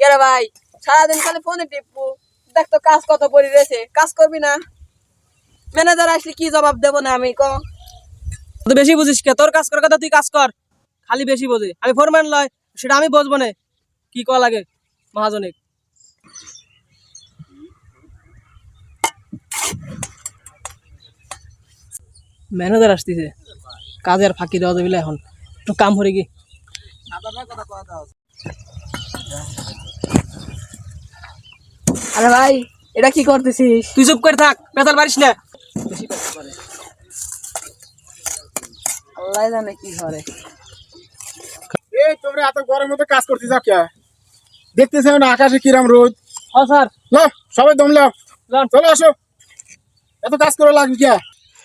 কে রে ভাই? সারাদিন খালি ফোনে টিপু দেখ তো কাজ কত পড়ে রয়েছে। কাজ করবি না? ম্যানেজার আসলে কি জবাব দেবো না আমি, ক? তুই বেশি বুঝিস কে? তোর কাজ করার কথা তুই কাজ কর। খালি বেশি বোঝে। আমি ফোরম্যান লয়, সেটা আমি বুঝব না। কি করা লাগে? মহাজনিক। ম্যানেজার আসতেছে। কাজে আর ফাঁকি দেওয়া যাবে এখন। একটু কাম করে কি আরে ভাই এটা কি করতেছিস? তুই চুপ করে থাক পেতাল পারিস না। আল্লাহ জানে কি করে। এই তোমরা এত গরমের মধ্যে কাজ করতে যাও কে? দেখতেছ না আকাশে কিরাম রোদ। হ্যাঁ স্যার। লাও সবাই দম লাও। চলো আসো। এত কাজ করে লাগবে কে?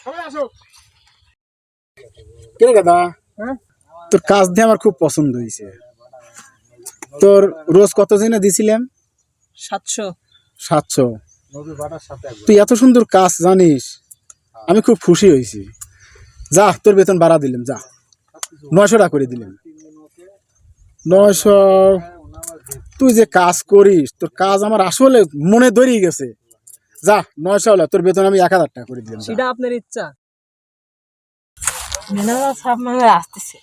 সবাই আসো। কে দাদা? হ্যাঁ? তোর কাজ দিয়ে আমার খুব পছন্দ হয়েছে তোর রোজ কত দিনে দিছিলাম? সাতশো। সাতশো। তুই এত সুন্দর কাজ জানিস। আমি খুব খুশি হয়েছি। যা তোর বেতন বাড়া দিলাম যা। নয়শো টাকা করে দিলাম। নয়শো তুই যে কাজ করিস তোর কাজ আমার আসলে মনে ধরেই গেছে। যা নয়শো হলো তোর বেতন আমি এক হাজার টাকা করে দিলাম সেটা আপনার ইচ্ছা। ম্যানেজার সাহেব মানে আসতেছে।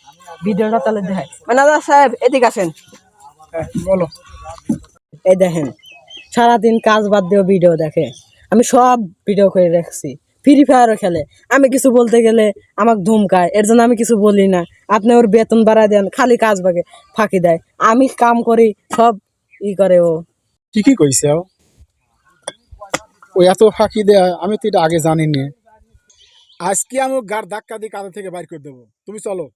ভিডিওটা তাহলে ম্যানেজার সাহেব এদিকে আসেন। হ্যাঁ, বলো। এই দেখেন সারাদিন কাজ বাদ দিয়েও ভিডিও দেখে। আমি সব ভিডিও করে রাখছি ফ্রি ফায়ারও খেলে। আমি কিছু বলতে গেলে আমাকে ধুমকায়। এর জন্য আমি কিছু বলি না। আপনি ওর বেতন বাড়া দেন, খালি কাজ বাগে ফাঁকি দেয়। আমি কাম করি, সব ই করে ও। ঠিকই কইছে ও। এত ফাঁকি দেয়া, আমি তো এটা আগে জানি নি আজকে আমি গার ধাক্কা দিয়ে কাঁধা থেকে বাইর করে দেবো। তুমি চলো।